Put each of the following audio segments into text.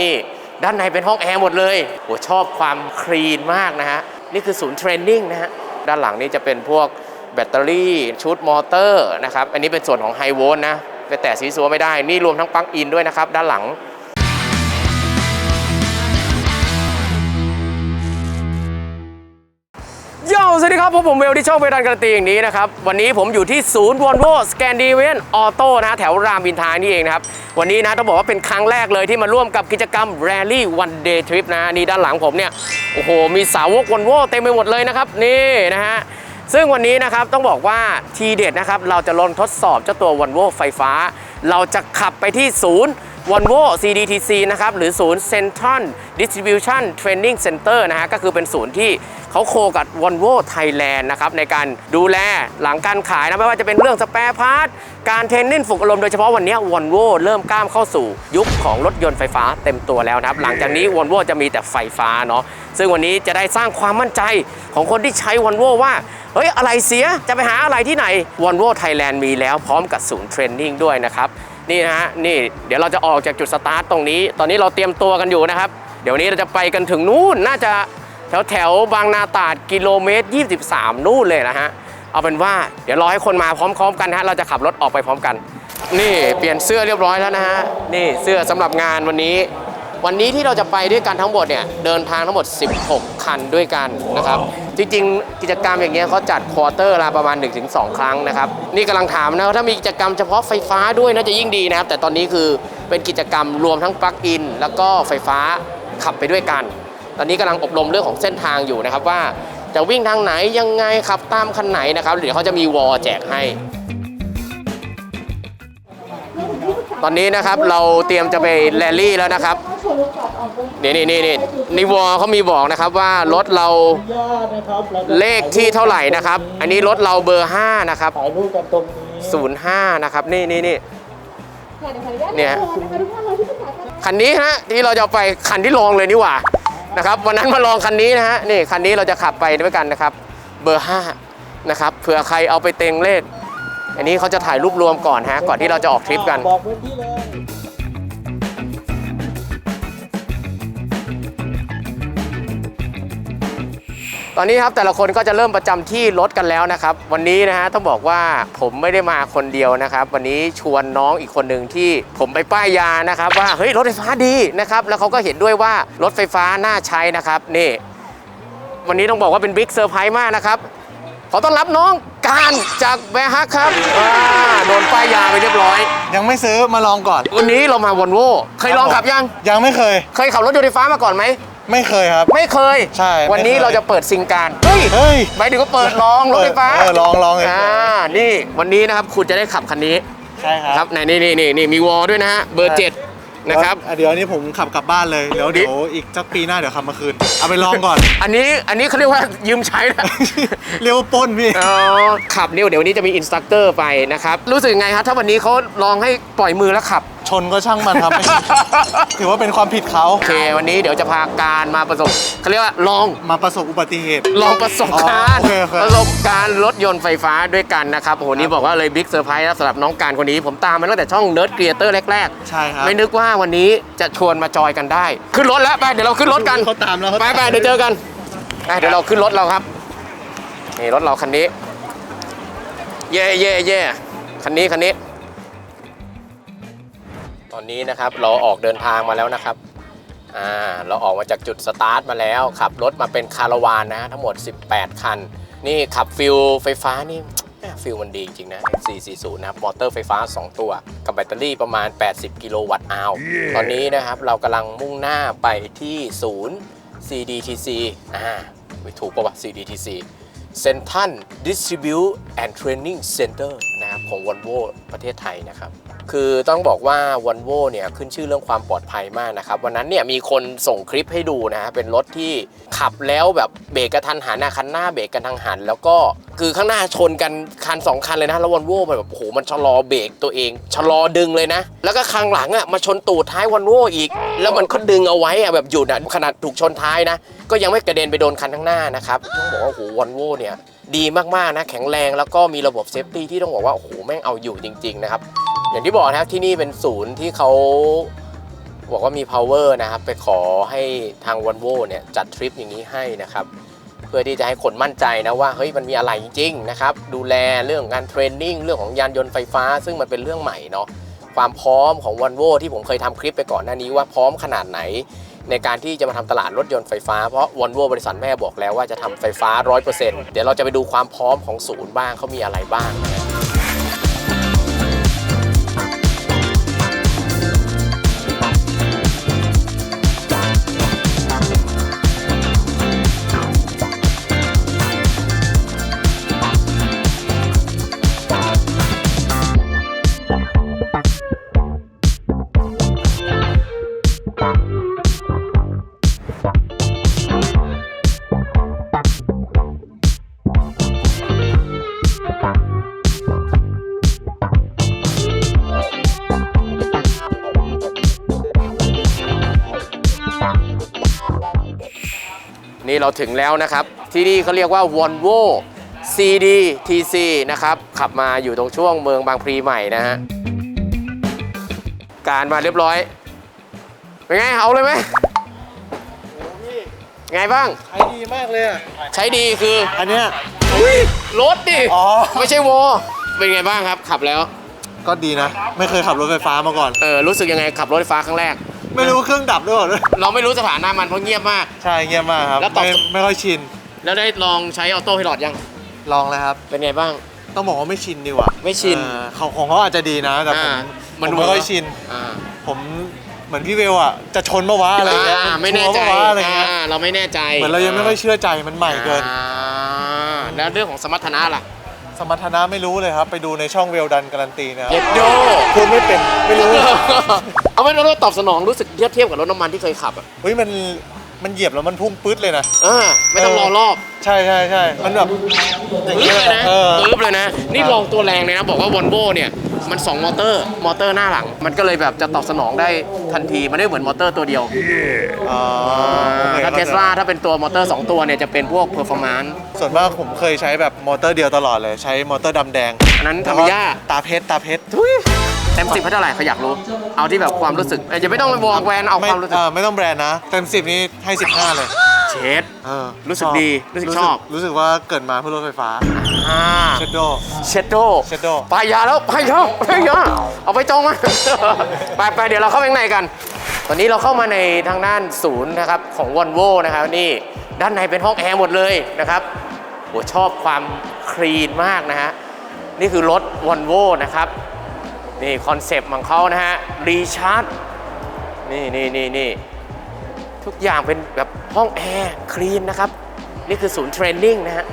นี่ด้านในเป็นห้องแอร์หมดเลยโอ้ชอบความคลีนมากนะฮะ นี่คือศูนย์เทรนนิ่งนะฮะ ด้านหลังนี่จะเป็นพวกแบตเตอรี่ชุดมอเตอร์นะครับ อันนี้เป็นส่วนของไฮโวลต์นะ ไปแตะสีสัวไม่ได้ นี่รวมทั้งปลั๊กอินด้วยนะครับ ด้านหลัง โยสวัสดีครับผมผมเวลที่ช่องเวดันการันตีอย่างนี้นะครับ วันนี้ผมอยู่ที่ศูนย์วอลโวสแกนดิเวนออโต้นะแถวรามอินทรานี่เองนะครับ วันนี้นะต้องบอกว่าเป็นครั้งแรกเลยที่มาร่วมกับกิจกรรม Rally One Day Trip นะนี่ด้านหลังผมเนี่ย โอ้โห มีสาวกวอลโวเต็มไปหมดเลยนะครับ นี่นะฮะซึ่งวันนี้นะครับต้องบอกว่าทีเด็ดนะครับเราจะลองทดสอบเจ้าตัว v o l v o ไฟฟ้า เราจะขับไปที่ศูนย์ Volvo CDTC นะครับหรือศูนย์ Central Distribution Training Center นะฮะก็คือเป็นศูนย์ที่เขาโคกับ Volvo Thailand นะครับในการดูแลหลังการขายนะไม่ว่าจะเป็นเรื่องสเปร์พาร์ทการเทรนนิ่งฝึกอารมณ์โดยเฉพาะวันนี้ Volvo เริ่มก้ามเข้าสู่ยุคของรถยนต์ไฟฟ้าเต็มตัวแล้วนะครับ หลังจากนี้ Volvo จะมีแต่ไฟฟ้าเนาะซึ่งวันนี้จะได้สร้างความมั่นใจของคนที่ใช้ Volvo ว่าเฮ้ยอะไรเสียจะไปหาอะไรที่ไหน Volvo Thailand มีแล้วพร้อมกับศูนย์เทรนนิ่งด้วยนะครับ นี่นะฮะนี่เดี๋ยวเราจะออกจากจุดสตาร์ทตรงนี้ ตอนนี้เราเตรียมตัวกันอยู่นะครับ เดี๋ยวนี้เราจะไปกันถึงนู่นน่าจะแถวแถวบางนาตราดกิโลเมตร 23 นู่นเลยนะฮะเอาเป็นว่าเดี๋ยวรอให้คนมาพร้อม ๆ กันนะฮะเราจะขับรถออกไปพร้อมกัน นี่เปลี่ยนเสื้อเรียบร้อยแล้วนะฮะนี่เสื้อสำหรับงานวันนี้ วันนี้ที่เราจะไปด้วยกันทั้งหมดเนี่ยเดินทางทั้งหมด 16 คันด้วยกันนะครับ จริงๆ กิจกรรมอย่างเงี้ยเขาจัดควอเตอร์ละประมาณ 1-2 ครั้งนะครับ นี่กำลังถามนะว่าถ้ามีกิจกรรมเฉพาะไฟฟ้าด้วยน่าจะยิ่งดีนะครับ แต่ตอนนี้คือเป็นกิจกรรมรวมทั้งปลั๊กอิน แล้วก็ไฟฟ้าขับไปด้วยกัน ตอนนี้กำลังอบรมเรื่องของเส้นทางอยู่นะครับว่าจะวิ่งทางไหนยังไงขับตามคันไหนนะครับเดี๋ยวเขาจะมีวอลแจกให้ ตอนนี้นะครับเราเตรียมจะไปแรลลี่แล้วนะครับนี่นี่นี่นี่นี่วอเขามีบอกนะครับว่ารถเราเลขที่เท่าไหร่นะครับ อันนี้รถเราเบอร์ 5 นะครับถ่ายรูนตรงนี้05นะครับนี่นี่นี่เนี่ยคันนี้ฮะที่เราจะไปคันที่ลองเลยนี่หว่านะครับวันนั้นมาลองคันนี้นะฮะนี่คันนี้เราจะขับไปด้วยกันนะครับ เบอร์ 5 นะครับเผื่อใครเอาไปเต็งเลข อันนี้เขาจะถ่ายรูปรวมก่อนฮะ ก่อนที่เราจะออกทริปกัน บอกพื้นที่เลยตอนนี้ครับแต่ละคนก็จะเริ่มประจำที่รถกันแล้วนะครับ วันนี้นะฮะต้องบอกว่าผมไม่ได้มาคนเดียวนะครับ วันนี้ชวนน้องอีกคนหนึ่งที่ผมไปป้ายยานะครับ ว่าเฮ้ยรถไฟฟ้าดีนะครับแล้วเขาก็เห็นด้วยว่ารถไฟฟ้าน่าใช้นะครับนี่ วันนี้ต้องบอกว่าเป็นบิ๊กเซอร์ไพรส์มากนะครับ ขอต้อนรับน้องการจากแบร์ฮักครับอ่าโดนป้ายยาไปเรียบร้อย ยังไม่ซื้อมาลองก่อนวันนี้เรามาวอลโวเคยลองขับยัง ยังไม่เคย เคยขับรถยนต์ไฟฟ้ามาก่อนไหม ไม่เคยครับ ไม่เคย ใช่วันนี้ไม่เคย เราจะเปิดซิงการเฮ้ยเฮ้ยหมายถึงว่าเปิดลองรถไฟฟ้าเออลองลองเลยอ่านี่วันนี้นะครับคุณจะได้ขับคันนี้ใช่คครัรับบไหนนี่นี่นี่นี่มีวอลด้วยนะฮะเบอร์ใช่เจ็ด นะครับเดี๋ยวอันนี้ผมขับกลับบ้านเลย เดี๋ยวดิเดี๋ยวอีกสักปีหน้าเดี๋ยวขับมาคืน เอาไปลองก่อน อันนี้อันนี้เขาเรียกว่ายืมใช้นะเรียกว่าปล้นพี่อ๋อขับเนี่ยเดี๋ยววันนี้จะมีอินสตรัคเตอร์ไปนะครับ รู้สึกไงครับถ้าวันนี้เขาลองให้ปล่อยมือแล้วขับ ชนก็ช่างมันครับ ถือว่าเป็นความผิดเขา โอเควันนี้เดี๋ยวจะพาการมาประสบเขาเรียกว่าลองมาประสบอุบัติเหตุ ลองประสบการณ์อ๋อโอเคโอเค ประสบการณ์รถยนต์ไฟฟ้าด้วยกันนะครับโอ้โหนี่บอกว่าเลยบิ๊กเซอร์ไพรส์สำหรับน้องการคนนี้ ผมตามมาตั้งแต่ช่องเนิร์ดเกรียเตอร์แรกใช่ครับ ไม่นึกว่าวันนี้จะชวนมาจอยกันได้ ขึ้นรถแล้วไปเดี๋ยวเราขึ้นรถกันเขาตามแล้วเขาไปตาม ไปเดี๋ยวเจอกันไปเดี๋ยวเราขึ้นรถเราครับนี่รถเราคันนี้ เย่เย่เย่คันนี้คันนี้ ตอนนี้นะครับเราออกเดินทางมาแล้วนะครับอ่าเราออกมาจากจุดสตาร์ทมาแล้ว ขับรถมาเป็นคาราวานนะทั้งหมด 18 คัน นี่ขับฟิลไฟฟ้านี่ฟิลมันดีจริงนะ 440 นะครับ มอเตอร์ไฟฟ้า 2 ตัว กับแบตเตอรี่ประมาณ 80 กิโลวัตต์อาวตอนนี้นะครับเรากำลังมุ่งหน้าไปที่ศูนย์ CDTC อ่าไม่ถูกปะวะ CDTC Central Distribute and Training Center นะครับของ Volvo ประเทศไทยนะครับ คือต้องบอกว่า Volvo เนี่ยขึ้นชื่อเรื่องความปลอดภัยมากนะครับ วันนั้นเนี่ยมีคนส่งคลิปให้ดูนะฮะเป็นรถที่ขับแล้วแบบเบรกกระทันหันนะคันหน้าเบรกกระทันหัน แล้วก็คือข้างหน้าชนกันคันสองคันเลยนะแล้ว Volvo มันแบบโอ้โหมันชะลอเบรกตัวเองชะลอดึงเลยนะ แล้วก็ข้างหลังอะมาชนตูดท้าย Volvo อีก แล้วมันก็ดึงเอาไว้อะแบบหยุดอะขนาดถูกชนท้ายนะ ก็ยังไม่กระเด็นไปโดนคันข้างหน้านะครับต้องบอกว่าโอ้โห Volvo เนี่ยดีมากๆนะแข็งแรงแล้วก็มีระบบเซฟตี้ที่ต้องบอกว่าโอ้โหแม่งเอาอยู่จริงๆนะครับ อย่างที่บอกนะครับที่นี่เป็นศูนย์ที่เขาบอกว่ามี power นะครับ ไปขอให้ทาง v o l v o เนี่ยจัดทริปอย่างนี้ให้นะครับ เพื่อที่จะให้คนมั่นใจนะว่าเฮ้ยมันมีอะไรจริงๆนะครับ ดูแลเรื่องของการเทรนนิ่งเรื่องของยานยนต์ไฟฟ้า ซึ่งมันเป็นเรื่องใหม่เนาะความพร้อมของ v o l v o ที่ผมเคยทำคลิปไปก่อนหน้านี้ว่าพร้อมขนาดไหน ในการที่จะมาทำตลาดรถยนต์ไฟฟ้าเพราะ v o l v o บริษัทแม่บอกแล้วว่าจะทำไฟฟ้า 100%เดี๋ยวเราจะไปดูความพร้อมของศูนย์บ้างเขามีอะไรบ้างนะ นี่เราถึงแล้วนะครับ ที่นี่เขาเรียกว่า Volvo CD TC นะครับ ขับมาอยู่ตรงช่วงเมืองบางพลีใหม่นะฮะ การมาเรียบร้อย เป็นไง เอาเลยไหมไงบ้าง ใช้ดีมากเลยอะใช้ดีคืออันเนี้ยรถดิอ๋อ ไม่ใช่โวเป็นไงบ้างครับ ขับแล้ว ก็ดีนะ ไม่เคยขับรถไฟฟ้ามาก่อน เออรู้สึกยังไงขับรถไฟฟ้าครั้งแรก ไม่รู้ว่าเครื่องดับด้วยเหรอเราไม่รู้สถานะมันเพราะเงียบมาก ใช่เงียบมากครับแล้วตอบ ไม่ไม่ค่อยชิน แล้วได้ลองใช้ออโต้ไพลอตยัง ลองเลยครับ เป็นไงบ้าง ต้องบอกว่าไม่ชินดีกว่าไม่ชิน เออของของเขาอาจจะดีนะแต่ผมอ่าผมไม่ค่อยชิน อ่าผมเหมือนพี่เวลอะจะชนปะวะอะไรเงี้ยอ่าไม่แน่ใจชัวร์ปะวะอะไรเงี้ยอ่าเราไม่แน่ใจเหมือนเรายังไม่ค่อยเชื่อใจมันใหม่เกิน อ่าแล้วเรื่องของสมรรถนะล่ะสมรรถนะไม่รู้เลยครับ ไปดูในช่องเวลดันการันตีนะครับเย็ดโยพูดไม่เป็นไม่รู้ เอาไม่รู้ตอบสนองรู้สึกเทียบเทียบกับรถน้ำมันที่เคยขับอะเฮ้ยมันมันเหยียบแล้วมันพุ่งปื๊ดเลยนะ อ่าไม่ต้องรอรอบใช่ใช่ใช่มันแบบอย่างปึ๊เงี้บยเลยนะเออ ปึ๊บเลยนะ นี่ลองตัวแรงเลยนะ บอกว่าวอลโวเนี่ย มัน 2 มอเตอร์ มอเตอร์หน้าหลัง มันก็เลยแบบจะตอบสนองได้ทันที มันไม่เหมือนมอเตอร์ตัวเดียวอ๋อโอคถ้าเทสลาถ้าเป็นตัวมอเตอร์ 2 ตัวเนี่ย จะเป็นพวกเพอร์ฟอร์มานส่วนมากผมเคยใช้แบบมอเตอร์เดียวตลอดเลย ใช้มอเตอร์ดำแดงอันนั้นแล้วทำก็ยาก ตาเพชรตาเพชร เต็มสิบให้เท่าไหร่เขาอยากรู้ เอาที่แบบความรู้สึกเอ้ยอย่าไม่ต้องไปบอกแวนเอาไม่ความรู้สึกเออไม่ต้องแบรนด์นะ เต็มสิบนี้ให้ 15 เลยเชด เออรู้สึกดีรู้สึกชอบ รู้สึกว่าเกิดมาเพื่อรถไฟฟ้าอ่าเชดโด เชดโดเชดโดไปยาแล้วไปยาไปยาเอาไปจองมา ไปไปเดี๋ยวเราเข้าไปข้างในกัน ตอนนี้เราเข้ามาในทางด้านศูนย์นะครับของวอลโวนะครับนี่ด้านในเป็นห้องแอร์หมดเลยนะครับโหชอบความคลีนมากนะฮะนี่คือรถวอลโวนะครับ นี่คอนเซปต์ของเขานะฮะรีชาร์จนี่นี่นี่นี่ทุกอย่างเป็นแบบห้องแอร์คลีนนะครับ นี่คือศูนย์เทรนนิ่งนะฮะ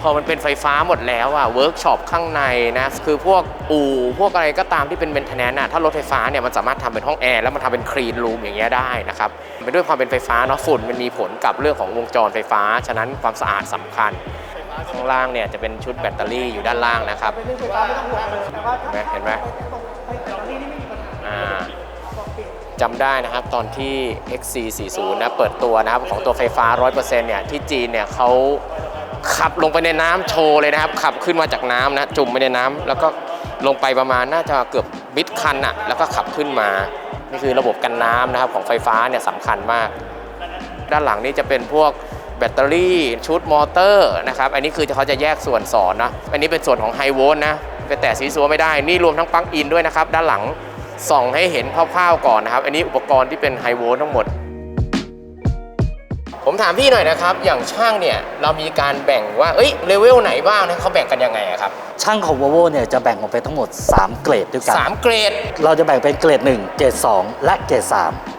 พอมันเป็นไฟฟ้าหมดแล้วอะเวิร์กช็อปข้างในนะ คือพวกอู่พวกอะไรก็ตามที่เป็นเมนเทนแนนอะถ้ารถไฟฟ้าเนี่ยมันสามารถทำเป็นห้องแอร์แล้วมันทำเป็นคลีนรูมอย่างเงี้ยได้นะครับเป็นด้วยความเป็นไฟฟ้าเนาะฝุ่นมันมีผลกับเรื่องของวงจรไฟฟ้า ฉะนั้นความสะอาดสำคัญ ข้างล่างเนี่ยจะเป็นชุดแบตเตอรี่อยู่ด้านล่างนะครับเห็นไหมเห็นไหมจำได้นะครับตอนที่ XC40 นะเปิดตัวนะครับของตัวไฟฟ้า 100%เนี่ยที่จีนเนี่ยเขาขับลงไปในน้ำโชว์เลยนะครับ ขับขึ้นมาจากน้ำนะจุ่มไปในน้ำแล้วก็ลงไปประมาณน่าจะเกือบมิดคันอะแล้วก็ขับขึ้นมานี่คือระบบกันน้ำนะครับของไฟฟ้าเนี่ยสำคัญมาก ด้านหลังนี่จะเป็นพวก แบตเตอรี่ชุดมอเตอร์นะครับอันนี้คือเขาจะแยกส่วนสอนนะอันนี้เป็นส่วนของไฮโวลต์นะไปแตะสีสัวไม่ได้นี่รวมทั้งปลั๊กอินด้วยนะครับ ด้านหลังส่องให้เห็นคร่าวๆก่อนนะครับ อันนี้อุปกรณ์ที่เป็นไฮโวลต์ทั้งหมด ผมถามพี่หน่อยนะครับ อย่างช่างเนี่ยเรามีการแบ่งว่าเอ้ยเลเวลไหนบ้างนะเขาแบ่งกันยังไงอะครับ ช่างของ Volvo เนี่ยจะแบ่งออกเป็นทั้งหมด 3 เกรดด้วยกันสามเกรด เราจะแบ่งเป็นเกรด 1 เกรด 2 และเกรดโอ้3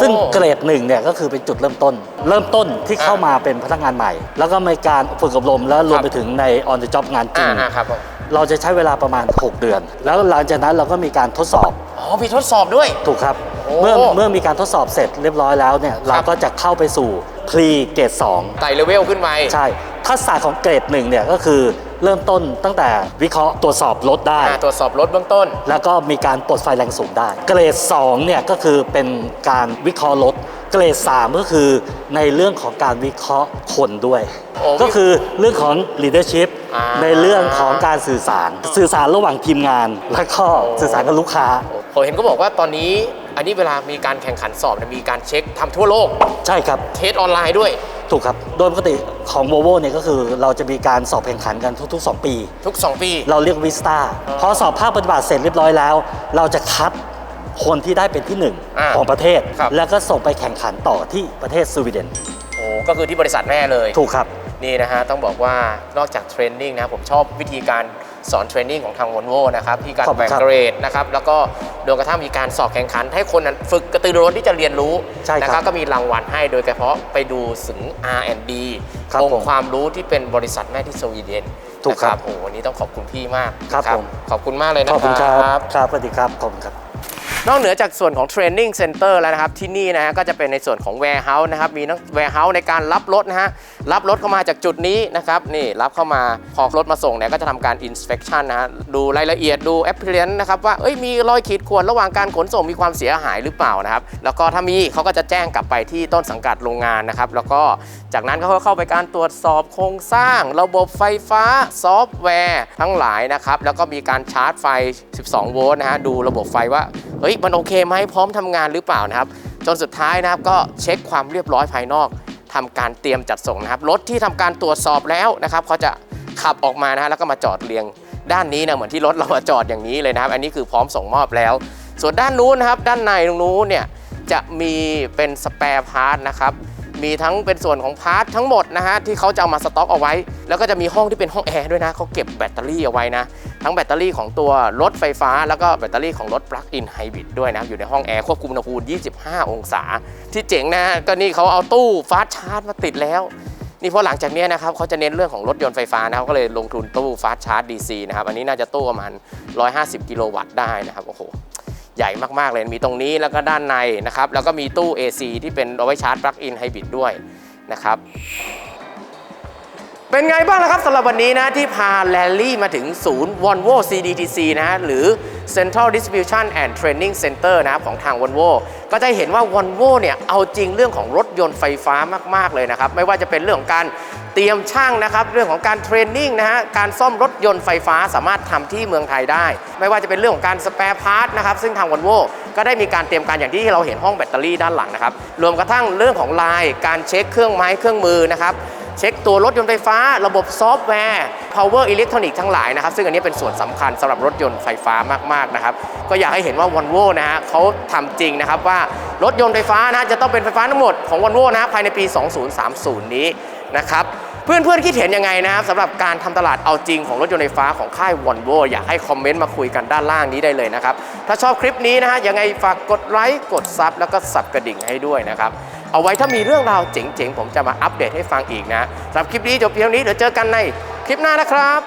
ซึ่งเกรด1เนี่ยก็คือเป็นจุดเริ่มต้น เริ่มต้นที่เข้ามาเป็นพนักงานใหม่ แล้วก็มีการฝึกอบรมแล้วรวมไปถึงใน on the job งานจริอ่างอ่าครับผมเราจะใช้เวลาประมาณ 6 เดือน แล้วหลังจากนั้นเราก็มีการทดสอบอ๋อมีทดสอบด้วยถูกครับโอ้เมื่อเมื่อมีการทดสอบเสร็จเรียบร้อยแล้วเนี่ยเราก็จะเข้าไปสู่ pre เกรด2ไต่เลเวลขึ้นไปใช่ทักษะของเกรดหนึ่งเนี่ยก็คือ เริ่มต้นตั้งแต่วิเคราะห์ตรวจสอบรถได้ อ่าตรวจสอบรถเบื้องต้น แล้วก็มีการปลดไฟแรงสูงได้ เกรด2เนี่ยก็คือเป็นการวิเคราะห์รถ เกรด 3 ก็คือในเรื่องของการวิเคราะห์คนด้วย โอ้ก็คือเรื่องของ leadership อ่า ในเรื่องของการสื่อสาร สื่อสารระหว่างทีมงาน แล้วก็สื่อสารกับลูกค้า ผมเห็นก็บอกว่าตอนนี้ อันนี้เวลามีการแข่งขันสอบเนี่ยมีการเช็คทำทั่วโลกใช่ครับ เทสออนไลน์ด้วย ถูกครับ โดยปกติของ Volvo เนี่ยก็คือเราจะมีการสอบแข่งขันกันทุก ๆ 2 ปี ทุก 2 ปี เราเรียกวิสตาพอสอบภาคปฏิบัติเสร็จเรียบร้อยแล้ว เราจะคัดคนที่ได้เป็นที่หนึ่งอ่าของประเทศ ครับ แล้วก็ส่งไปแข่งขันต่อที่ประเทศสวีเดน โอ้ก็คือที่บริษัทแม่เลย ถูกครับ นี่นะฮะ ต้องบอกว่านอกจากเทรนนิ่งนะผมชอบวิธีการ สอนเทรนนิ่งของทางว o นโวนะครับที่การขอบคุณแบ่งครับเกรดนะครับแล้วก็โดยกระทั่งมีการสอบแข่งขัน ให้คนนั้นฝึกกระตือรือร้นที่จะเรียนรู้ใช่ครับนะครับก็มีรางวัลให้โดยเฉพาะไปดูถึง R&D ครับองผมค์ความรู้ที่เป็นบริษัทแม่ที่สวีเดนถูกครับนะโอ้โหวันนี้ต้องขอบคุณพี่มากครับนะผมขอบคุณมากเลยนะขอบคุณคครัรับบครับสวัสดีครับขอบคุณครับ นอกเหนือจากส่วนของ Training Center แล้วนะครับ ที่นี่นะฮะก็จะเป็นในส่วนของ Warehouse นะครับ มีทั้ง Warehouse ในการรับรถนะฮะ รับรถเข้ามาจากจุดนี้นะครับ นี่รับเข้ามา พอรถมาส่งเนี่ยก็จะทำการ inspection นะฮะ ดูรายละเอียดดู appearance นะครับว่า เอ้ย มีรอยขีดข่วนระหว่างการขนส่งมีความเสียหายหรือเปล่านะครับ แล้วก็ถ้ามีเขาก็จะแจ้งกลับไปที่ต้นสังกัดโรงงานนะครับ แล้วก็จากนั้นเขาก็เข้าไปการตรวจสอบโครงสร้าง ระบบไฟฟ้า ซอฟต์แวร์ ทั้งหลายนะครับ แล้วก็มีการชาร์จไฟ 12 โวลต์นะฮะ ดูระบบไฟว่า เฮ้ยมันโอเคไหมพร้อมทำงานหรือเปล่านะครับ จนสุดท้ายนะครับก็เช็คความเรียบร้อยภายนอกทำการเตรียมจัดส่งนะครับรถที่ทำการตรวจสอบแล้วนะครับเขาจะขับออกมานะฮะแล้วก็มาจอดเรียงด้านนี้นะเหมือนที่รถเรามาจอดอย่างนี้เลยนะครับ อันนี้คือพร้อมส่งมอบแล้ว ส่วนด้านนู้นนะครับ ด้านในตรงนู้นเนี่ยจะมีเป็นสเปร์พาร์ทนะครับ มีทั้งเป็นส่วนของพาร์ททั้งหมดนะฮะที่เขาจะเอามาสต็อกเอาไว้ แล้วก็จะมีห้องที่เป็นห้องแอร์ด้วยนะเขาเก็บแบตเตอรี่เอาไว้นะ ทั้งแบตเตอรี่ของตัวรถไฟฟ้า แล้วก็แบตเตอรี่ของรถปลั๊กอินไฮบริดด้วยนะอยู่ในห้องแอร์ควบคุมอุณหภูมิ 25 องศา ที่เจ๋งนะก็นี่เขาเอาตู้ฟาสชาร์จมาติดแล้วนี่เพราะหลังจากนี้นะครับเขาจะเน้นเรื่องของรถยนต์ไฟฟ้านะครับก็เลยลงทุนตู้ฟาสชาร์จ DC นะครับอันนี้น่าจะตู้ประมาณ 150 กิโลวัตต์ได้นะครับโอ้โห ใหญ่มากๆเลยมีตรงนี้แล้วก็ด้านในนะครับแล้วก็มีตู้ AC ที่เป็นเอาไว้ชาร์จปลั๊กอินไฮบริดด้วยนะครับ เป็นไงบ้างล่ะครับสำหรับวันนี้นะที่พาแลลี่มาถึงศูนย์ Volvo CDTC นะฮะหรือ Central Distribution and Training Center นะครับของทาง Volvo ก็จะเห็นว่า Volvo เนี่ยเอาจริงเรื่องของรถยนต์ไฟฟ้ามาก ๆ เลยนะครับ ไม่ว่าจะเป็นเรื่องของการเตรียมช่างนะครับเรื่องของการเทรนนิ่งนะฮะการซ่อมรถยนต์ไฟฟ้าสามารถทำที่เมืองไทยได้ ไม่ว่าจะเป็นเรื่องของการสแปร์พาร์ทนะครับซึ่งทาง Volvo ก็ได้มีการเตรียมการอย่างที่เราเห็นห้องแบตเตอรี่ด้านหลังนะครับรวมกระทั่งเรื่องของลายการเช็คเครื่องไม้เครื่องมือนะครับ เช็คตัวรถยนต์ไฟฟ้า ระบบซอฟต์แวร์ power electronic ทั้งหลายนะครับ ซึ่งอันนี้เป็นส่วนสำคัญสำหรับรถยนต์ไฟฟ้ามากๆนะครับ ก็อยากให้เห็นว่า Volvo นะฮะเขาทำจริงนะครับว่ารถยนต์ไฟฟ้านะจะต้องเป็นไฟฟ้าทั้งหมดของ Volvo นะภายในปี 2030 นี้นะครับเพื่อนๆคิดเห็นยังไงนะครับสำหรับการทำตลาดเอาจริงของรถยนต์ไฟฟ้าของค่าย Volvo อยากให้คอมเมนต์มาคุยกันด้านล่างนี้ได้เลยนะครับ ถ้าชอบคลิปนี้นะฮะยังไงฝากกดไลค์กดซับแล้วก็สับกระดิ่งให้ด้วยนะครับ เอาไว้ถ้ามีเรื่องราวเจ๋งๆ ผมจะมาอัปเดตให้ฟังอีกนะสำหรับคลิปนี้จบเพียงนี้เดี๋ยวเจอกันในคลิปหน้านะครับ